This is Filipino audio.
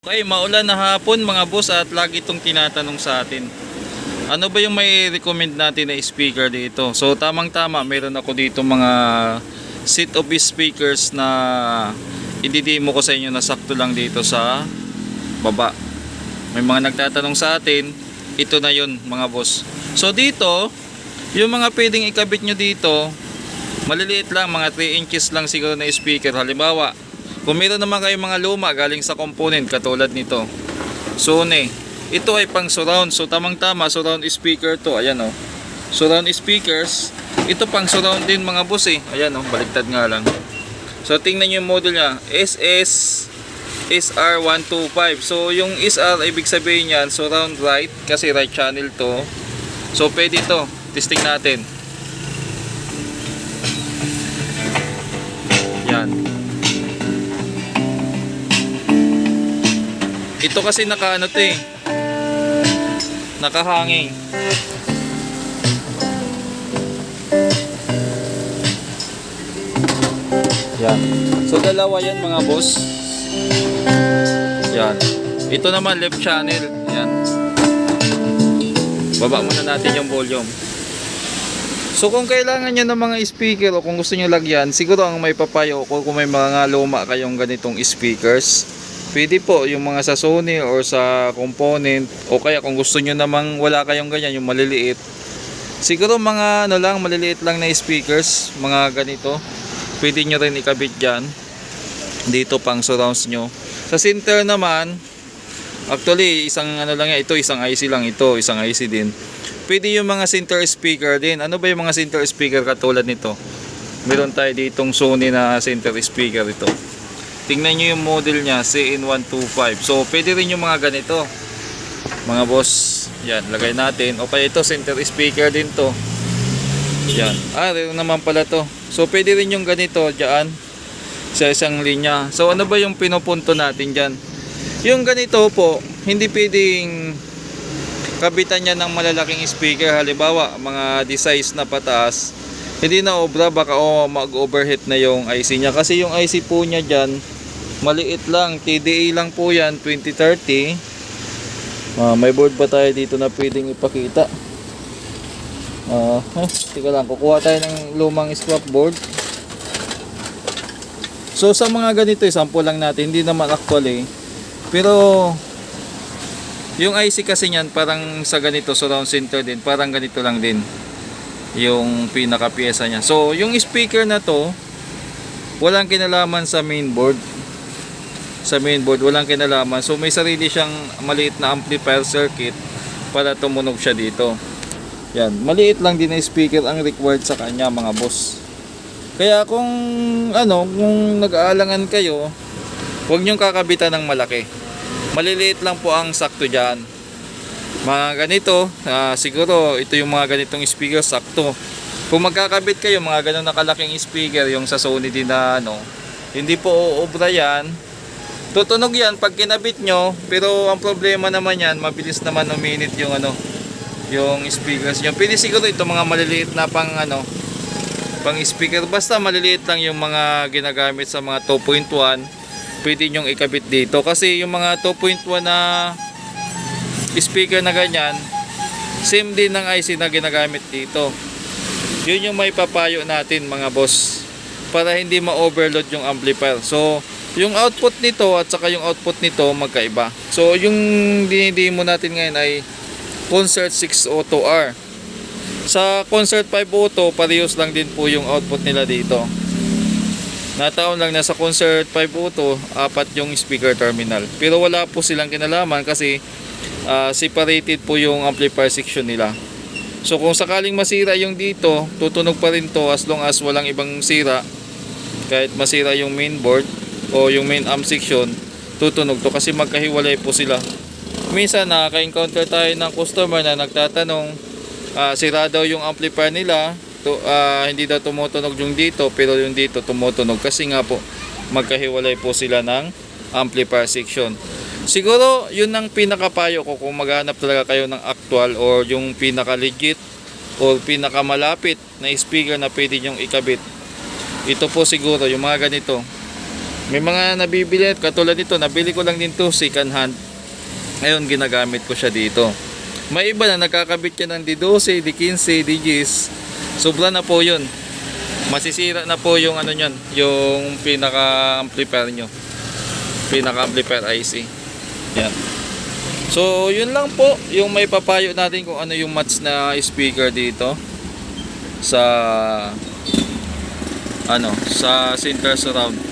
Okay, maulan na hapon mga boss at lagi itong tinatanong sa atin. Ano ba yung may recommend natin na speaker dito? So tamang tama, meron ako dito mga set of speakers na ididemo ko sa inyo na sakto lang dito sa baba. May mga nagtatanong sa atin, ito na yun mga boss. So dito, yung mga pwedeng ikabit nyo dito, maliliit lang, mga 3 inches lang siguro na speaker. Halimbawa, kung meron naman kayong mga luma galing sa component katulad nito. Sony. Ito ay pang surround. So tamang tama surround speaker to. Ayan oh. Surround speakers. Ito pang surround din mga boss eh. Ayan oh, baliktad nga lang. So tingnan niyo yung model niya. SS SR125. So yung SR ibig sabihin niyan surround right kasi right channel to. So pwede to. Testing natin. Ito kasi naka ano to eh. Nakahanging. Yan. So dalawa yan mga boss. Yan. Ito naman left channel. Yan. Baba muna natin yung volume. So kung kailangan nyo ng mga speaker o kung gusto nyo lagyan, siguro ang may papayo ko kung may mga luma kayong ganitong speakers, pwede po yung mga sa Sony or sa component o kaya kung gusto nyo namang wala kayong ganyan, yung maliliit. Siguro mga ano lang, maliliit lang na speakers, mga ganito. Pwede nyo rin ikabit dyan. Dito pang surrounds nyo. Sa center naman, actually isang ano lang yan, ito isang IC lang ito, isang IC din. Pwede yung mga center speaker din. Ano ba yung mga center speaker katulad nito? Meron tayo ditong Sony na center speaker ito. Tingnan nyo yung model niya, CN125. So, pwede rin yung mga ganito. Mga boss, yan, lagay natin. O kaya ito, center speaker din to. Yan. Ah, rin naman pala to. So, pwede rin yung ganito, dyan. Sa isang linya. So, ano ba yung pinupunto natin dyan? Yung ganito po, hindi pwedeng kabitan niya ng malalaking speaker halimbawa mga D-size na pataas hindi na obra baka o mag-overheat na yung IC niya kasi yung IC po niya dyan maliit lang. TDA lang po yan 2030 Ah, may board pa tayo dito na pwedeng ipakita. Uh, tika lang. Kukuha tayo ng lumang scrap board. So sa mga ganito eh, sample lang natin. Hindi naman actual eh. Pero yung IC kasi niyan parang sa ganito surround center din, parang ganito lang din yung pinaka pyesa niya. So, yung speaker na to walang kinalaman sa mainboard. Sa mainboard walang kinalaman. So, may sarili siyang maliit na amplifier circuit para tumunog siya dito. Yan, maliit lang din na speaker ang required sa kanya mga boss. Kaya kung ano, kung nag-aalangan kayo, huwag niyong kakabitan ng malaki maliliit lang po ang sakto dyan mga ganito ah, siguro ito yung mga ganitong speaker sakto kung magkakabit kayo mga ganun na kalaking speaker yung sa Sony din na ano hindi po uubra yan tutunog yan pag kinabit nyo pero ang problema naman yan mabilis naman uminit yung ano yung speakers nyo. Pwede siguro ito mga maliliit na pang ano pang speaker. Basta maliliit lang yung mga ginagamit sa mga 2.1 pwede nyong ikabit dito. Kasi yung mga 2.1 na speaker na ganyan same din ng IC na ginagamit dito. Yun yung may papayo natin mga boss para hindi ma-overload yung amplifier. So yung output nito at saka yung output nito magkaiba so yung dinidemo natin ngayon ay Concert 602R sa Concert 502 parehas lang din po yung output nila dito Nataon lang na sa concert 502, apat yung speaker terminal. Pero wala po silang kinalaman kasi uh, separated po yung amplifier section nila. So kung sakaling masira yung dito, tutunog pa rin to as long as walang ibang sira. Kahit masira yung main board o yung main amp section, tutunog to kasi magkahiwalay po sila. Minsan nakaka-encounter tayo ng customer na nagtatanong, uh, sira daw yung amplifier nila, to, uh, hindi daw tumutunog yung dito pero yung dito tumutunog kasi nga po magkahiwalay po sila ng amplifier section. Siguro yun ang pinakapayo ko kung maghanap talaga kayo ng actual or yung pinaka legit or pinaka malapit na speaker na pwede nyong ikabit. Ito po siguro yung mga ganito May mga nabibili katulad nito, nabili ko lang din to second hand. Ngayon ginagamit ko siya dito. May iba na nagkakabit yan ng D12, D15, D10. Sobra na po 'yun. Masisira na po yung ano niyan, yung pinaka amplifier nyo. Pinaka amplifier IC. Yan. So, yun lang po yung may papayo natin kung ano yung match na speaker dito sa ano, sa center surround.